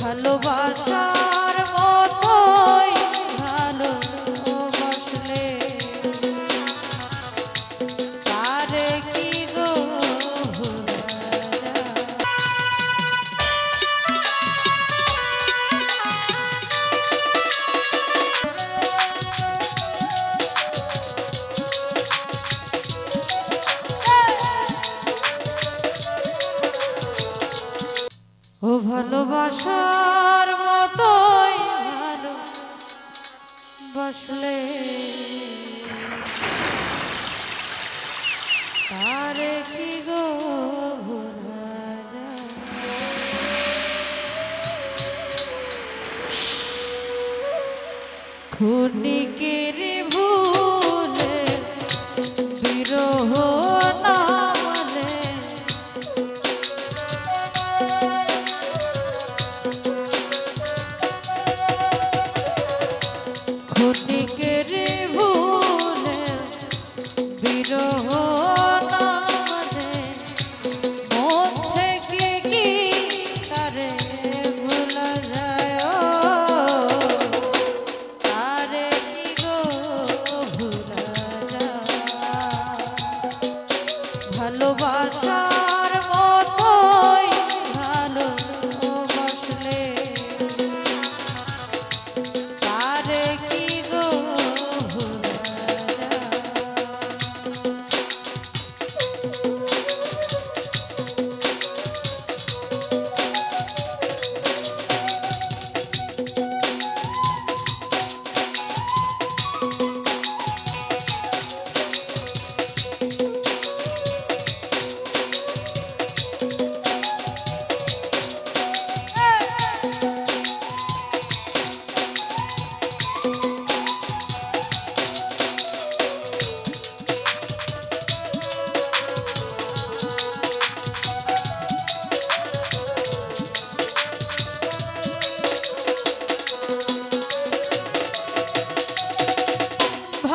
ভালোবাসার বসলে তারে কি গো ভোলা ক্ষণিকের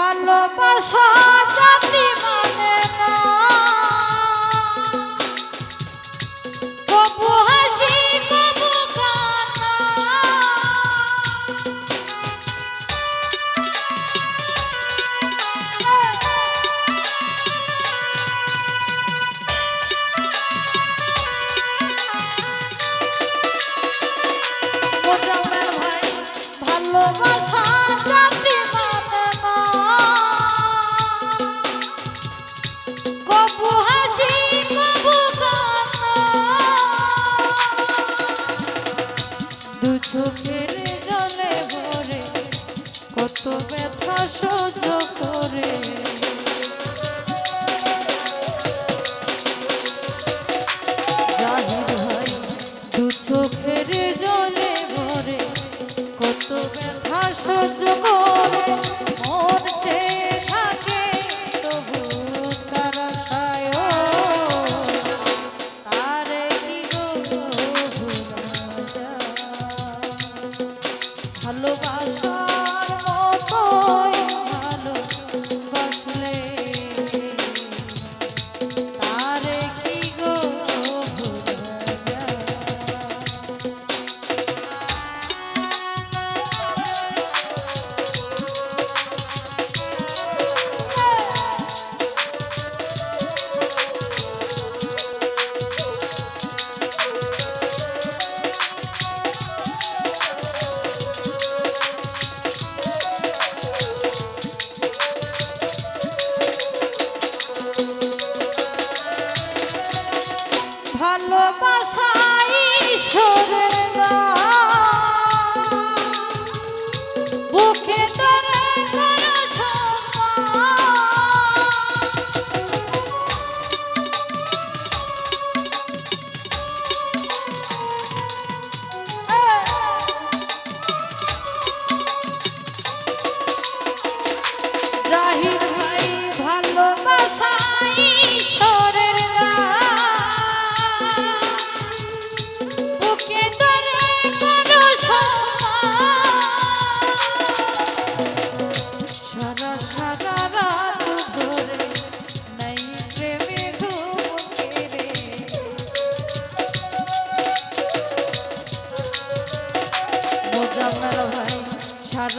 ভালোবাসা জাতি ভালোবাসা ঈশ্বরের না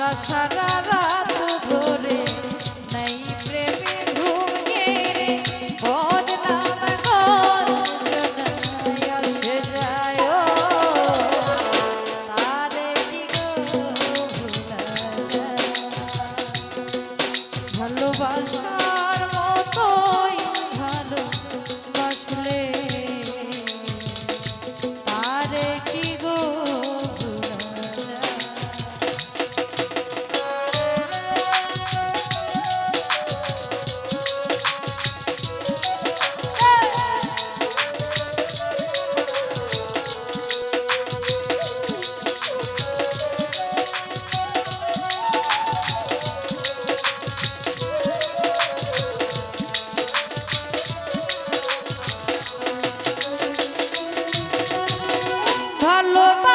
সারা সারা রাত ধরে নাই প্রেমে ঘুমিয়ে রে। বদনাম গঞ্জনায় আসে যায় তারে কি ভুলা যায়। ভালোবাসার মতোই ভালোবাসলে। তারে কি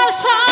ভালোবাসা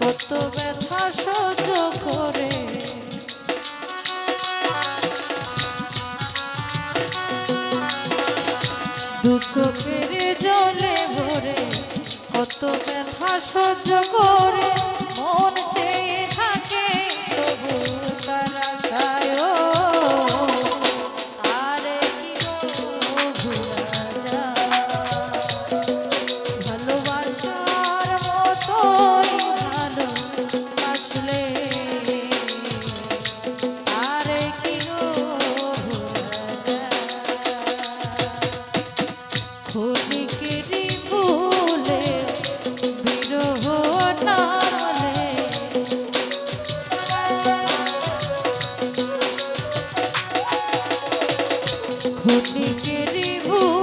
কত ব্যথা সহ্য করে। দু চোখের জলে ভরে কত ব্যথা সহ্য করে। মন চেয়ে রে ভূ